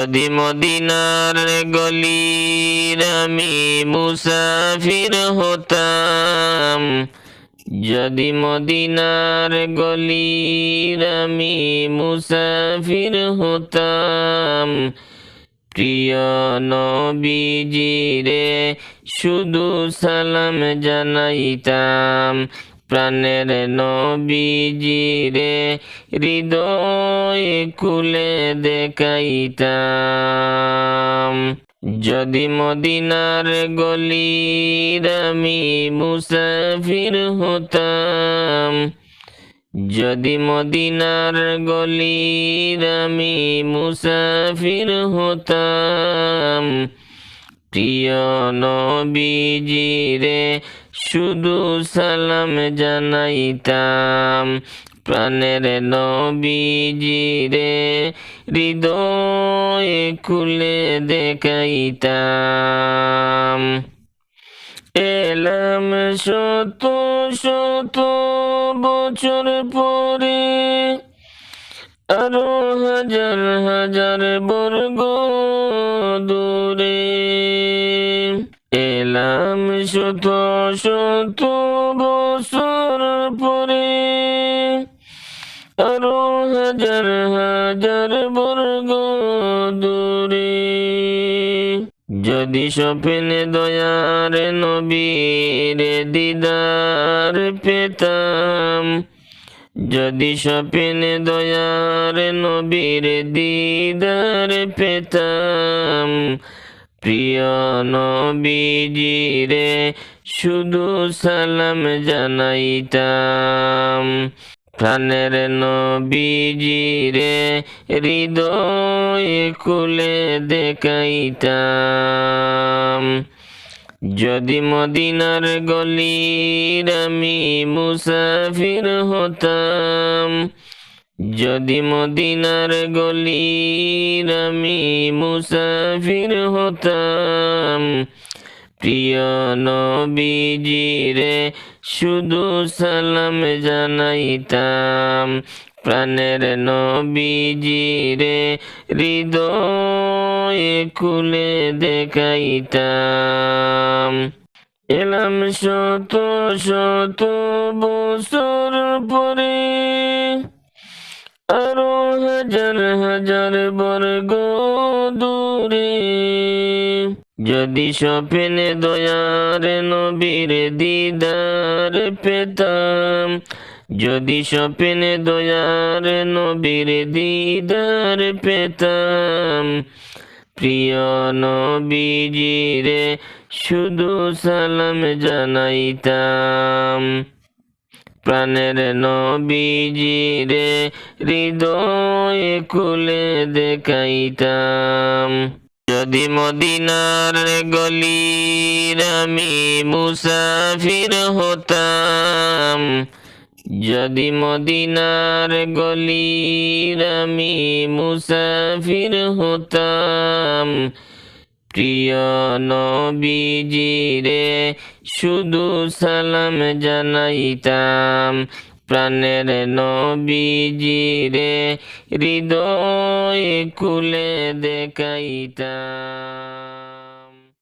যদি মদিনার গলির আমি মুসাফির হতাম, যদি মদিনার গলির আমি মুসাফির হতাম, প্রিয় নবীজিরে শুধু সালাম জানাইতাম প্রাণের নবীজিরে হৃদয় কুলে দেখাইতাম। যদি মদিনার গলির আমি মুসাফির হতাম, যদি মদিনার গলির আমি মুসাফির হতাম প্রিয় নবীজিরে, শুধু সালাম জানাইতাম। প্রাণের নবীজিরে, হৃদয় খুলে দেখাইতাম। এলাম শত শত বছর পরে, আরও হাজার হাজার বর্গ এলাম শত শত বছর পরে আরও হাজার হাজার বর্গ দূরে। যদি স্বপ্নে দয়ার নবীর দিদার পেতাম, যদি স্বপ্নে দয়ার নবীর দিদার পেতাম প্রিয় নবীজিরে, শুধু সালাম জানাইতাম। প্রাণের নবীজিরে, হৃদয় খুলে দেখাইতাম। যদি মদিনার গলির আমি মুসাফির হতাম যদি মদিনার গলির আমি মুসাফির হতাম, প্রিয় নবীজিরে শুধু সালাম জানাইতাম, প্রাণের নবীজিরে হৃদয় খুলে দেখাইতাম। এলাম শত শত বছর পরে আরও হাজার হাজার বর্গ দূরে, যদি স্বপ্নে দয়ার নবীর দিদার পেতাম, যদি স্বপ্নে দয়ার নবীর দিদার পেতাম, প্রিয় নবীজিরে শুধু সালাম জানাইতাম। প্রাণের নবীজিরে হৃদয় খুলে দেখাইতাম। যদি মদিনার গলির আমি মুসাফির হতাম, যদি মদিনার গলির আমি মুসাফির হতাম প্রিয় নবীজি রে শুধু সালাম জানাইতাম। প্রাণের নবীজি রে হৃদয় কুলে দেখাইতাম।